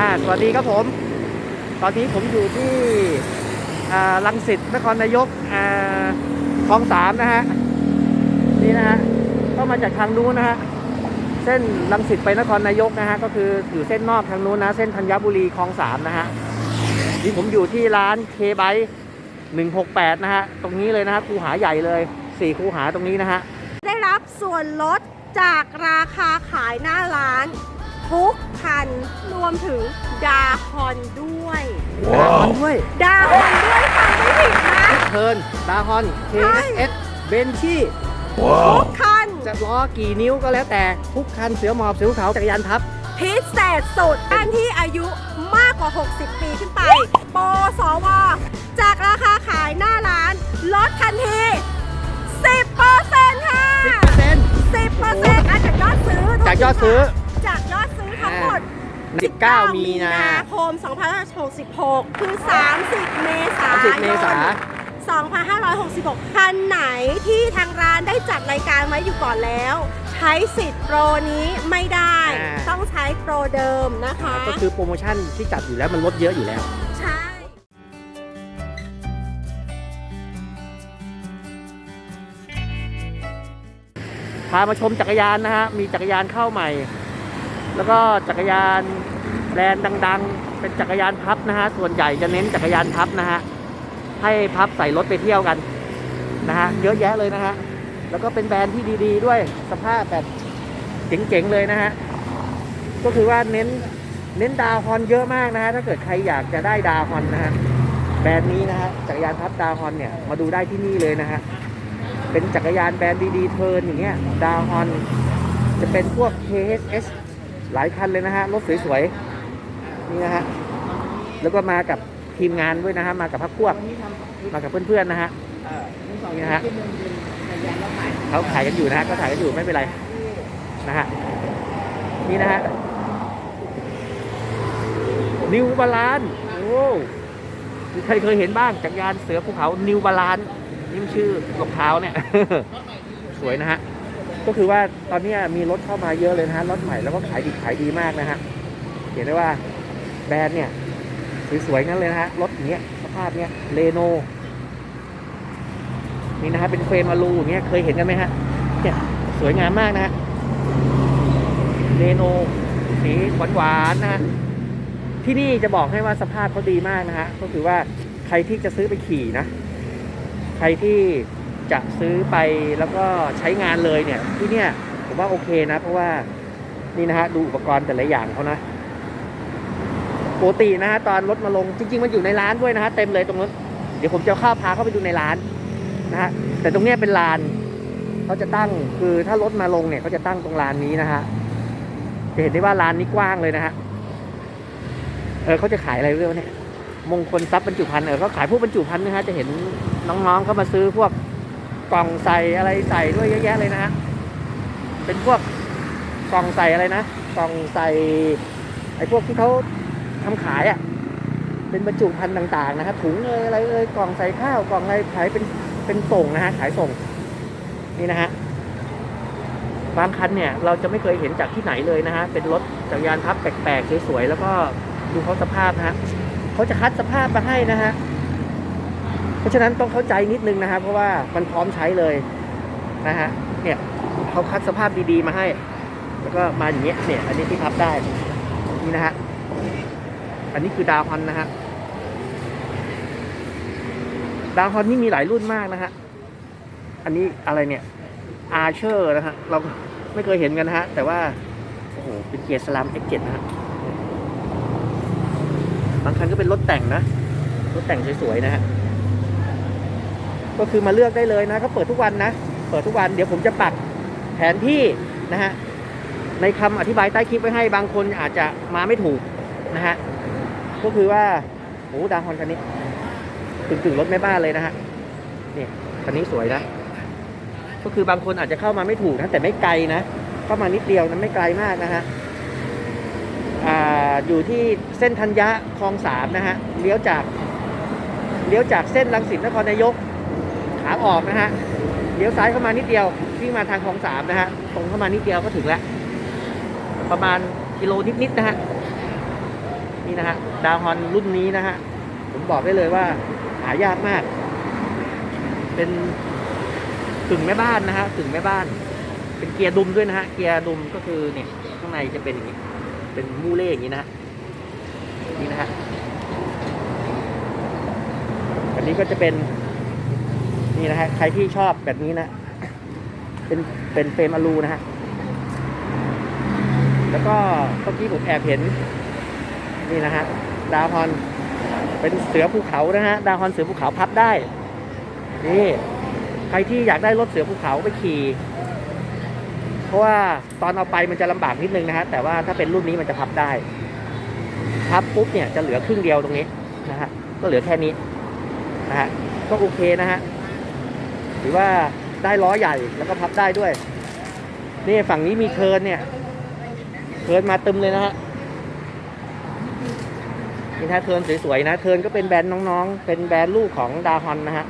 อ่าสวัสดีครับผม ตอนนี้ผมอยู่ที่ลังสิตนครนายกคลองสามนะฮะ นี่นะฮะก็มาจากทางนู้นนะฮะ เส้นลังสิตไปนครนายกนะฮะ ก็คืออยู่เส้นนอกทางนู้นนะ เส้นธัญบุรีคลองสามนะฮะ นี่ผมอยู่ที่ร้านเคไบหนึ่งหกแปดนะฮะ ตรงนี้เลยนะฮะ คูหาใหญ่เลยสี่คูหาตรงนี้นะฮะ ได้รับส่วนลดจากราคาขายหน้าร้าน ทุกคันรวมถึงดาฮอนด้วยดาฮอนด้วยดาฮอนด้วยฟังไม่ผิดนะเทิร์นดาฮอน KSS เบนชี่ทุกคันจะล้อกี่นิ้วก็แล้วแต่ทุกคันเสือหมอบเสือภูเขาจักรยานพับ พิเศษสุดท่านที่อายุมากกว่า 60 ปีขึ้นไปโปรสว จากราคาขายหน้าร้านลดทันที 10%ค่ะ10% 10%อะจากยอดซื้อจากยอดซื้อ หมด 19 มีนาคม 2566คือ30 เมษายน 30 เมษา2566คันไหนที่ทางร้านได้จัดรายการไว้อยู่ก่อนแล้ว ใช้สิทธิ์โปรนี้ไม่ได้ อ่า ต้องใช้โปรเดิมนะคะ ก็คือโปรโมชั่นที่จัดอยู่แล้วมันลดเยอะอยู่แล้ว ใช่ พามาชมจักรยานนะฮะ มีจักรยานเข้าใหม่ แล้วก็จักรยานแบรนด์ดัง ๆ เป็นจักรยานพับนะฮะ ส่วนใหญ่จะเน้นจักรยานพับนะฮะ ให้พับใส่รถไปเที่ยวกันนะฮะ เยอะแยะเลยนะฮะ แล้วก็เป็นแบรนด์ที่ดีๆ ด้วย สภาพแบบเจ๋งๆเลยนะฮะ ก็คือว่าเน้นเน้นดาวฮอนเยอะมากนะฮะ ถ้าเกิดใครอยากจะได้ดาวฮอนนะฮะ แบรนด์นี้นะฮะ จักรยานพับดาวฮอนเนี่ย มาดูได้ที่นี่เลยนะฮะ เป็นจักรยานแบรนด์ดีๆเทิร์นอย่างเงี้ย ดาวฮอนจะเป็นพวก KSS หลายคันเลยนะฮะรถสวยๆนี่นะฮะแล้วก็มากับทีมงานด้วยนะฮะมากับพักพวกมากับเพื่อนๆนะฮะนี่นะฮะเขาถ่ายกันอยู่นะฮะก็ถ่ายกันอยู่ไม่เป็นไรนะฮะนี่นะฮะนิวบาลานโอ้ใครเคยเห็นบ้างจักรยานเสือภูเขานิวบาลานนี่มันชื่อรองเท้าเนี่ย สวยนะฮะ ก็คือว่าตอนนี้มีรถเข้ามาเยอะเลยนะฮะรถใหม่แล้วก็ขายดีขายดีมากนะฮะเห็นได้ว่าแบรนด์เนี่ยสวยๆงั้นเลยนะฮะรถเงี้ยสภาพเนี้ยเรโนนี่นะฮะเป็นเฟรมอลูอย่างเงี้ยเคยเห็นกันไหมฮะเนี่ยสวยงามมากนะฮะเรโนสีหวานๆนะฮะที่นี่จะบอกให้ว่าสภาพเขาดีมากนะฮะก็คือว่าใครที่จะซื้อไปขี่นะ ใครที่ จะซื้อไปแล้วก็ใช้งานเลยเนี่ยที่เนี่ยผมว่าโอเคนะ เพราะว่านี่นะฮะดูอุปกรณ์แต่ละอย่างเขานะปกตินะฮะตอนรถมาลงจริง ๆ มันอยู่ในร้านด้วยนะฮะเต็มเลยตรงนู้นเดี๋ยวผมจะเข้าพาเข้าไปดูในร้านนะฮะแต่ตรงเนี้ยเป็นลานเขาจะตั้งคือถ้ารถมาลงเนี่ยเขาจะตั้งตรงลานนี้นะฮะจะเห็นได้ว่าลานนี้กว้างเลยนะฮะเออเขาจะขายอะไรเรื่องเนี่ยมงคลทรัพย์บรรจุภัณฑ์เออเขาขายพวกบรรจุภัณฑ์นะฮะจะเห็นน้องๆเขามาซื้อพวก กล่องใส่อะไรใส่ด้วยเยอะแยะเลยนะฮะเป็นพวกกล่องใส่อะไรนะกล่องใส่ไอ้พวกที่เขาทำขายอะ่ะเป็นบรรจุภัณฑ์ต่างๆนะครับถุงเอยอะไรเอยกล่องใส่ข้าวกล่องอะไรขายเป็นเป็นส่งนะฮะขายส่งนี่นะฮะบางคันเนี่ยเราจะไม่เคยเห็นจากที่ไหนเลยนะฮะเป็นรถจักรยานพับแปลกๆสวยๆแล้วก็ดูเขาสภาพนะฮะเขาจะคัดสภาพมาให้นะฮะ เพราะฉะนั้นต้องเข้าใจนิดนึงนะฮะเพราะว่ามันพร้อมใช้เลยนะฮะเนี่ยเขาคัดสภาพดีๆมาให้ แล้วก็มาอย่างเงี้ยเนี่ยอันนี้ที่พับได้นี่นะฮะอันนี้คือดาวฮอนนะฮะดาวฮอนนี่มีหลายรุ่นมากนะฮะอันนี้อะไรเนี่ยอาร์เชอร์นะฮะเราไม่เคยเห็นกันนะฮะ แต่ว่า โอ้โห เป็นเกียร์สลัม X7 นะฮะ บางคันก็เป็นรถแต่งนะ รถแต่งสวยๆนะฮะ ก็คือมาเลือกได้เลยนะเขาเปิดทุกวันนะ เปิดทุกวันเดี๋ยวผมจะปักแผนที่นะฮะในคำอธิบายใต้คลิปไว้ให้บางคนอาจจะมาไม่ถูกนะฮะก็คือว่าโอ้ดาวฮอนคันนี้ถึงถึงรถแม่บ้านเลยนะฮะนี่คันนี้สวยนะ ก็คือบางคนอาจจะเข้ามาไม่ถูกนะแต่ไม่ไกลนะเข้ามานิดเดียวนะไม่ไกลมากนะฮะอ่าอยู่ที่เส้นธัญญะคลองสามนะฮะเลี้ยวจากเลี้ยวจากเส้นรังสิตนครนายก ขาออกนะฮะเลี้ยวซ้ายเข้ามานิดเดียววิ่งมาทางคลองสามนะฮะตรงเข้ามานิดเดียวก็ถึงแล้วประมาณกิโลนิดๆนะฮะนี่นะฮะดาวฮอนรุ่นนี้นะฮะผมบอกได้เลยว่าหายากมาก เป็นกึ่งแม่บ้านนะฮะกึ่งแม่บ้าน เป็นเกียร์ดุมด้วยนะฮะเกียร์ดุมก็คือเนี่ยข้างในจะเป็นอย่างนี้ เป็นมูเล่อย่างนี้นะฮะนี่นะฮะอันนี้ก็จะเป็น นี่นะฮะใครที่ชอบแบบนี้นะ เป็นเป็นเฟรมอลูนะฮะแล้วก็เมื่อกี้ผมแอบเห็น นี่นะฮะดาวฮอนเป็นเสือภูเขานะฮะดาวฮอนเสือภูเขาพับได้นี่ใครที่อยากได้รถเสือภูเขาไปขี่เพราะว่าตอนเอาไปมันจะลำบากนิดนึงนะฮะแต่ว่าถ้าเป็นรุ่นนี้มันจะพับได้พับปุ๊บเนี่ยจะเหลือครึ่งเดียวตรงนี้นะฮะก็เหลือแค่นี้นะฮะก็โอเคนะฮะ หรือว่าได้ล้อใหญ่แล้วก็พับได้ด้วย นี่ฝั่งนี้มีเคิร์นเนี่ยเคิร์นมาตึมเลยนะฮะนี่ถ้าเทิร์นสวยๆนะ เทิร์นก็เป็นแบรนด์น้องๆ เป็นแบรนด์ลูกของดาฮอนนะฮะ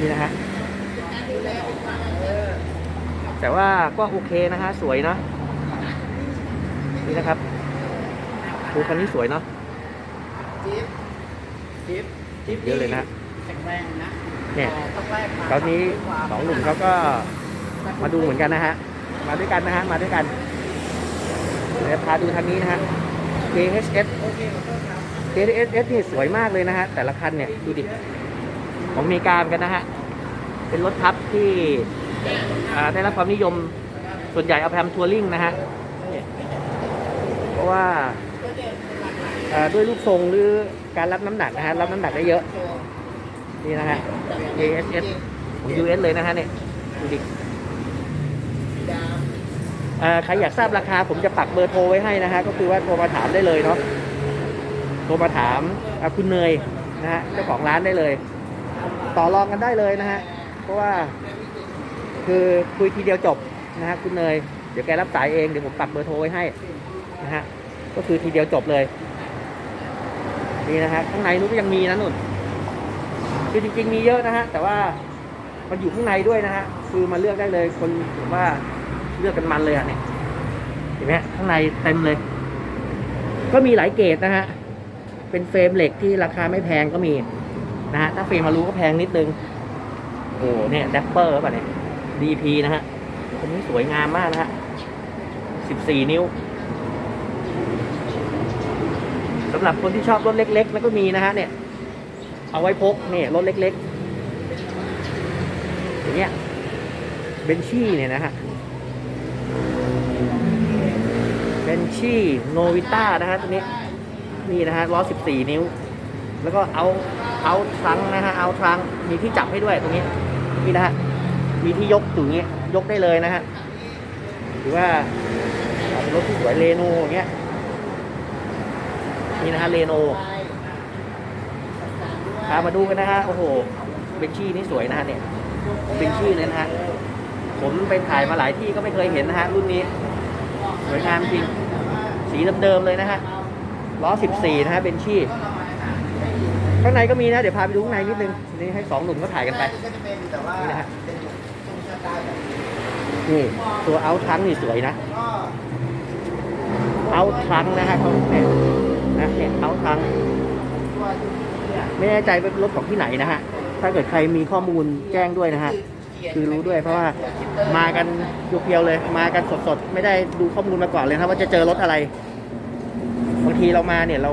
นี่นะฮะ แต่ว่าก็โอเคนะฮะ สวยเนาะ นี่นะครับดูคันนี้สวยเนาะจิ๊บจิ๊บจิ๊บเยอะเลยนะ แข็งแรงนะเนี่ยต้องแรกมาตอนนี้สองหนุ่มเขาก็มาดูเหมือนกันนะฮะ มาด้วยกันนะฮะ มาด้วยกัน เดี๋ยวพาดูทางนี้นะฮะ KHS โอเคขอโทษครับ KHS นี่สวยมากเลยนะฮะ แต่ละคันเนี่ย ดูดิ ของอเมริกาเหมือนกันนะฮะ เป็นรถทับที่อ่าได้รับความนิยม ส่วนใหญ่เอาไปทำทัวริงนะฮะเนี่ยเพราะว่าอ่าด้วยรูปทรงหรือการรับน้ำหนักนะฮะ รับน้ำหนักได้เยอะ นี่นะฮะ KHS ของ US เลยนะฮะเนี่ยดูดิใครอยากทราบราคาผมจะปักเบอร์โทรไว้ให้นะฮะ ก็คือว่าโทรมาถามได้เลยเนาะ โทรมาถามคุณเนยนะฮะเจ้าของร้านได้เลย ต่อรองกันได้เลยนะฮะ เพราะว่า คือคุยทีเดียวจบนะฮะคุณเนย เดี๋ยวแกรับสายเอง เดี๋ยวผมปักเบอร์โทรไว้ให้นะฮะ ก็คือทีเดียวจบเลย นี่นะฮะข้างในนู้นก็ยังมีนะนุ่น คือจริง ๆ มีเยอะนะฮะ แต่ว่ามันอยู่ข้างในด้วยนะฮะ คือมาเลือกได้เลย คนผมว่าเลือกกันมันเลยอะเนี่ย เห็นไหมข้างในเต็มเลย ก็มีหลายเกรดนะฮะ เป็นเฟรมเหล็กที่ราคาไม่แพงก็มีนะฮะ ถ้าเฟรมมารู้ก็แพงนิดนึง โอ้เนี่ยแดปเปอร์ป่ะเนี่ย DP นะฮะคนนี้สวยงามมากนะฮะ 14 นิ้วสำหรับคนที่ชอบรถเล็ก ๆ แล้วก็มีนะฮะเนี่ย เอาไว้พกเนี่ยรถเล็กๆอย่างเงี้ยเบนชี่เนี่ยนะฮะเบนชี่โนวิต้านะฮะตัวนี้นี่นะฮะล้อ 14 นิ้ว แล้วก็เอาเอาทรังนะฮะเอาทรังมีที่จับให้ด้วยตรงนี้นี่นะฮะมีที่ยกถึงนี้ยกได้เลยนะฮะหรือว่ารถที่สวยเรโนอย่างเงี้ยนี่นะฮะเรโน พามาดูกันนะฮะโอ้โหเบนชี่นี่สวยนะฮะเนี่ยเบนชี่เลยนะฮะผมไปถ่ายมาหลายที่ก็ไม่เคยเห็นนะฮะรุ่นนี้สวยงามจริง สีเดิมๆเลยนะฮะล้อ 14 นะฮะเบนชี่ข้างในก็มีนะ เดี๋ยวพาไปดูข้างในนิดนึง นี่ให้สองหนุ่มก็ถ่ายกันไปนี่นะฮะนี่ตัวเอาทั้งนี่สวยนะ เอาทั้งนะฮะเขาเนี่ยนะเนี่ยเอาทั้ง ไม่แน่ใจเป็นรถของที่ไหนนะฮะ ถ้าเกิดใครมีข้อมูลแจ้งด้วยนะฮะ คือรู้ด้วยเพราะว่ามากันเพียวๆเลย มากันสดๆ ไม่ได้ดูข้อมูลมาก่อนเลยครับว่าจะเจอรถอะไร บางทีเรามาเนี่ยเรา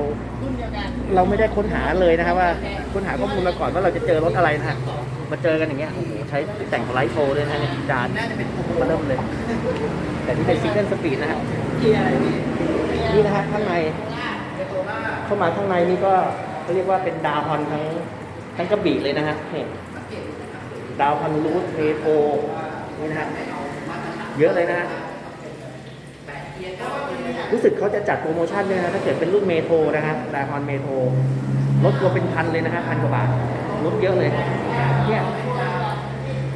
เราไม่ได้ค้นหาเลยนะครับว่าค้นหาข้อมูลมาก่อนว่าเราจะเจอรถอะไรนะฮะ มาเจอกันอย่างเงี้ย โอ้โห ใช้แต่งของไลท์โฟเลยนะเนี่ยจานน่าจะเป็นมาเริ่มเลย แต่นี่เป็นซิงเกิลสปีดนะฮะ นี่นะฮะข้างใน เข้ามาข้างในนี่ก็ เขาเรียกว่าเป็นดาวฮอนทั้งทั้งกระบี่เลยนะฮะนี่ดาวฮอนรูทเมโทนี่นะฮะเยอะเลยนะฮะรู้สึกเขาจะจัดโปรโมชั่นด้วยนะถ้าเกิดเป็นรุ่นเมโทรนะฮะดาวฮอนเมโทรลดตัวเป็นพันเลยนะฮะพันกว่าบาทลดเยอะเลยเนี่ย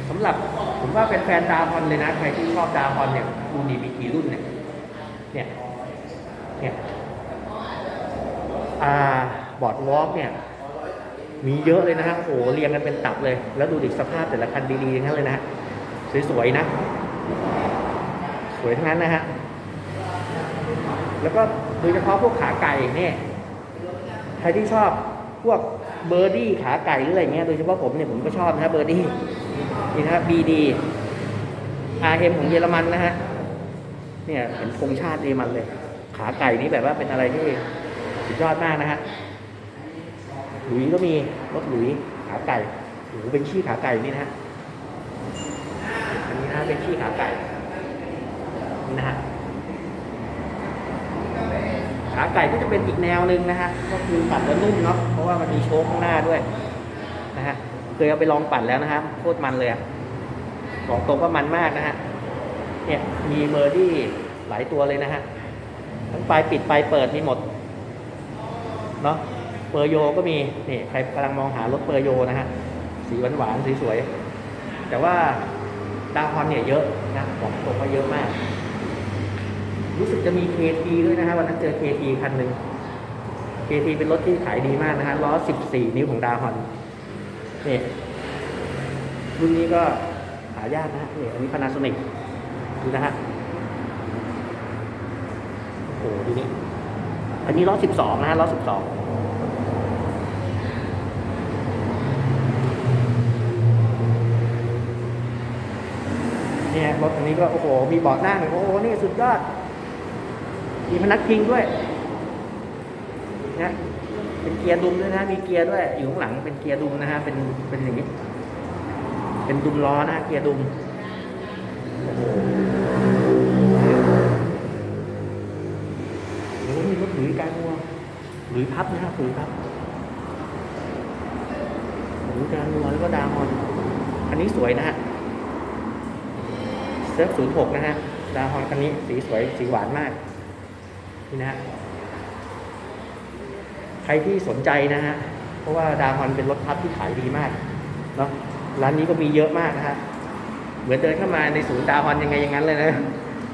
สำหรับผมว่าเป็นแฟนดาวฮอนเลยนะใครที่ชอบดาวฮอนเนี่ยดูนี่มีกี่รุ่นเนี่ยเนี่ยเนี่ยอ่า บอร์ดวอล์กเนี่ยมีเยอะเลยนะฮะโอ้โหเรียงกันเป็นตับเลย แล้วดูดิสภาพแต่ละคันดีๆทั้งนั้นเลยนะฮะสวยๆนะ สวยทั้งนั้นนะฮะแล้วก็โดยเฉพาะพวกขาไก่เนี่ยใครที่ชอบพวกเบอร์ดี้ขาไก่หรืออะไรเงี้ยโดยเฉพาะผมเนี่ยผมก็ชอบนะเบอร์ดี้นี่นะครับ BD RM ของเยอรมันนะฮะเนี่ยเป็นธงชาติเยอรมันเลย ขาไก่นี่แบบว่าเป็นอะไรที่สุดยอดมากนะฮะ หลุยก็มีรถหลุยขาไก่หรือเป็นขี้ขาไก่นี่นะฮะอันนี้นะเป็นขี้ขาไก่นี่นะฮะขาไก่ก็จะเป็นอีกแนวหนึ่งนะฮะก็คือปั่นแล้วนุ่มเนาะเพราะว่ามันมีโชคข้างหน้าด้วยนะฮะเคยเอาไปลองปั่นแล้วนะฮะโคตรมันเลยบอกตรงว่ามันมากนะฮะเนี่ยมีเบอร์ดี้หลายตัวเลยนะฮะทั้งปลายปิดปลายเปิดมีหมดเนาะ เปอร์โยก็มีนี่ใครกำลังมองหารถเปอร์โยนะฮะสีหวานหวานสวยๆแต่ว่าดาวฮอนเนี่ยเยอะนะบอกตรงว่าเยอะมาก รู้สึกจะมี KT ด้วยนะฮะวันนั้นเจอ KT คันหนึ่ง KT เป็นรถที่ขายดีมากนะฮะล้อ 14 นิ้วของดาวฮอนนี่รุ่นนี้ก็หายากนะฮะนี่อันนี้ Panasonic ดูนะฮะโอ้โหดูนี่อันนี้ล้อ 12 นะฮะล้อ 12 เนี่ยรถคันนี้ก็โอ้โห มีเบาะนั่งโอ้โห นี่สุดยอด มีพนักพิงด้วยนะเป็นเกียร์ดุมด้วยนะ มีเกียร์ด้วย อยู่ข้างหลังเป็นเกียร์ดุมนะฮะ เป็น เป็นอย่างนี้ เป็นดุมล้อนะเกียร์ดุมโอ้โหมีรถหลุยกลางวัวหลุยพับนะฮะหลุยพับหลุยกลางวัวแล้วก็ดาวฮอน อันนี้สวยนะฮะ ซิร์ฟศูนย์หกนะฮะดาวฮอนคันนี้สีสวยสีหวานมากนี่นะฮะใครที่สนใจนะฮะเพราะว่าดาวฮอนเป็นรถพับที่ขายดีมากเนาะร้านนี้ก็มีเยอะมากนะฮะเหมือนเดินเข้ามาในศูนย์ดาวฮอนยังไงอย่างนั้นเลยนะ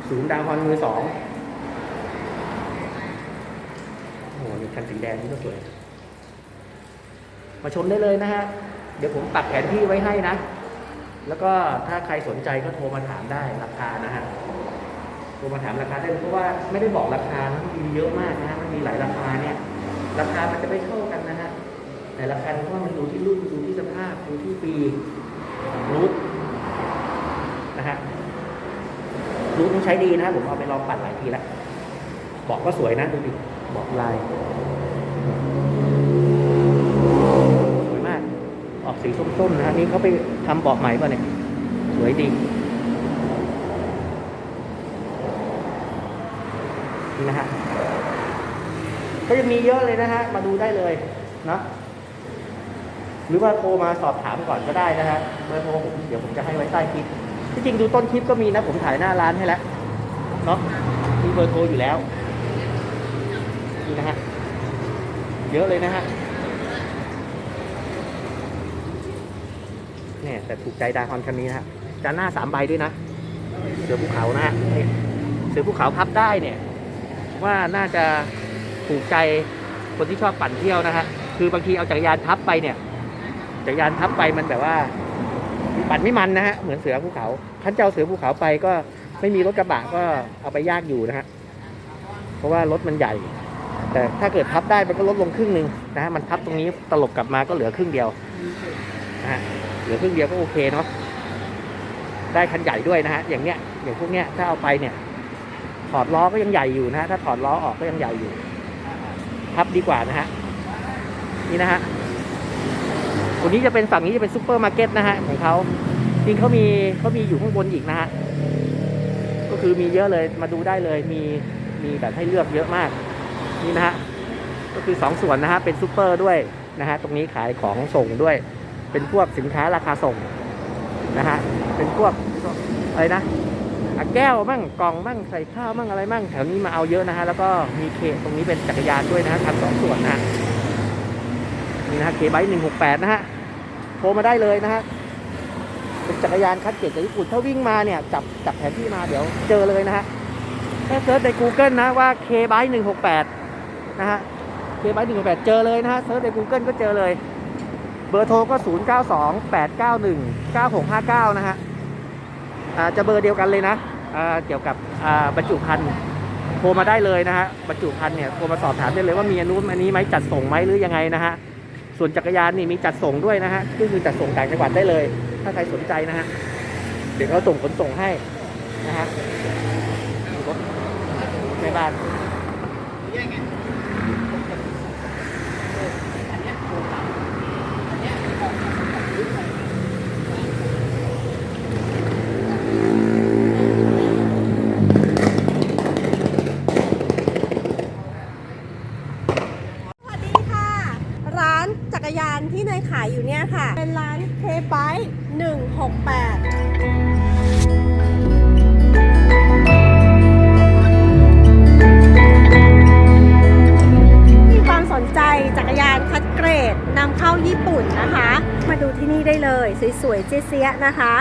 ศูนย์ดาวฮอนมือสองโอ้โหนี่คันสีแดงนี่ก็สวยมาชมได้เลยนะฮะเดี๋ยวผมปักแผนที่ไว้ให้นะ แล้วก็ถ้าใครสนใจก็โทรมาถามได้ราคานะฮะโทรมาถามราคาได้เลยเพราะว่าไม่ได้บอกราคานะมันมีเยอะมากนะฮะมันมีหลายราคาเนี่ย ราคามันจะไม่เท่ากันนะฮะแต่ราคาเพราะว่ามันดูที่รุ่นดูที่สภาพดูที่ปีรูทนะฮะรูทต้องใช้ดีนะผมเอาไปลองปั่นหลายทีแล้วบอกก็สวยนะดูดิบอกลาย สวยมาก ออก สีส้มๆนะฮะนี่เขาไปทำบอกใหม่ป่ะเนี่ย สวยดีนะฮะก็จะมีเยอะเลยนะฮะ มาดูได้เลยเนาะหรือว่าโทรมาสอบถามก่อนก็ได้นะฮะเบอร์โทรผมเดี๋ยวผมจะให้ไว้ใต้คลิปที่จริงดูต้นคลิปก็มีนะ ผมถ่ายหน้าร้านให้แล้วเนาะมีเบอร์โทรอยู่แล้วนี่นะฮะเยอะเลยนะฮะ เนี่ยแต่ถูกใจดาคอนคันนี้นะฮะจานหน้าสามใบด้วยนะ เสือภูเขานะฮะเสือภูเขาพับได้เนี่ยว่าน่าจะถูกใจคนที่ชอบปั่นเที่ยวนะฮะคือบางทีเอาจักรยานพับไปเนี่ยจักรยานพับไปมันแบบว่าปั่นไม่มันนะฮะเหมือนเสือภูเขาท่านเจ้าเสือภูเขาไปก็ไม่มีรถกระบะก็เอาไปยากอยู่นะฮะเพราะว่ารถมันใหญ่ แต่ถ้าเกิดพับได้มันก็ลดลงครึ่งหนึ่งนะฮะมันพับตรงนี้ตลบกลับมาก็เหลือครึ่งเดียวนะฮะ เหลือครึ่งเดียวก็โอเคเนาะได้คันใหญ่ด้วยนะฮะอย่างเนี้ยอย่างพวกเนี้ยถ้าเอาไปเนี่ย ถอดล้อก็ยังใหญ่อยู่นะฮะถ้าถอดล้อออกก็ยังใหญ่อยู่พับดีกว่านะฮะนี่นะฮะตัวนี้จะเป็นฝั่งนี้จะเป็นซูเปอร์มาร์เก็ตนะฮะของเขาจริงเขามีเขามีอยู่ข้างบนอีกนะฮะก็คือมีเยอะเลยมาดูได้เลยมีมีแบบให้เลือกเยอะมากนี่นะฮะก็คือสองส่วนนะฮะเป็นซูเปอร์ด้วยนะฮะตรงนี้ขายของส่งด้วย เป็นพวกสินค้าราคาส่งนะฮะเป็นพวกอะไรนะแก้วมั่งกล่องมั่งใส่ข้าวมั่งอะไรมั่งแถวนี้มาเอาเยอะนะฮะแล้วก็มีเคตรงนี้เป็นจักรยานด้วยนะฮะทำสองส่วนนะนี่นะฮะเคไบหนึ่งหกแปดนะฮะโทรมาได้เลยนะฮะเป็นจักรยานคัดเกรดจากญี่ปุ่นถ้าวิ่งมาเนี่ยจับจับแผนที่มาเดี๋ยวเจอเลยนะฮะถ้าเซิร์ชใน Google นะว่า k b y 1 6 8 นะฮะ k b y 1 6 8 เจอเลยนะฮะ เซิร์ชใน Google ก็เจอเลย เบอร์โทรก็ 0 9 2 8 9 1 9 6 5 9 นะฮะอ่าจะเบอร์เดียวกันเลยนะอ่าเกี่ยวกับอ่าบรรจุภัณฑ์โทรมาได้เลยนะฮะบรรจุภัณฑ์เนี่ยโทรมาสอบถามได้เลยว่ามีอนนู้นอันนี้ไหมจัดส่งไหมหรือยังไงนะฮะส่วนจักรยานนี่มีจัดส่งด้วยนะฮะก็คือจัดส่งต่างจังหวัดได้เลย ถ้าใครสนใจนะฮะเดี๋ยวเขาส่งขนส่งให้นะฮะรถแม่บ้าน แยกไง สวัสดีค่ะ ร้านจักรยานที่เนยขายอยู่เนี่ย ค่ะ เป็นร้านเคไบ168มีความสนใจจักรยานคัดเกรดนำเข้าญี่ปุ่นนะคะ มาดูที่นี่ได้เลย สวยๆเจ๊เสียนะคะ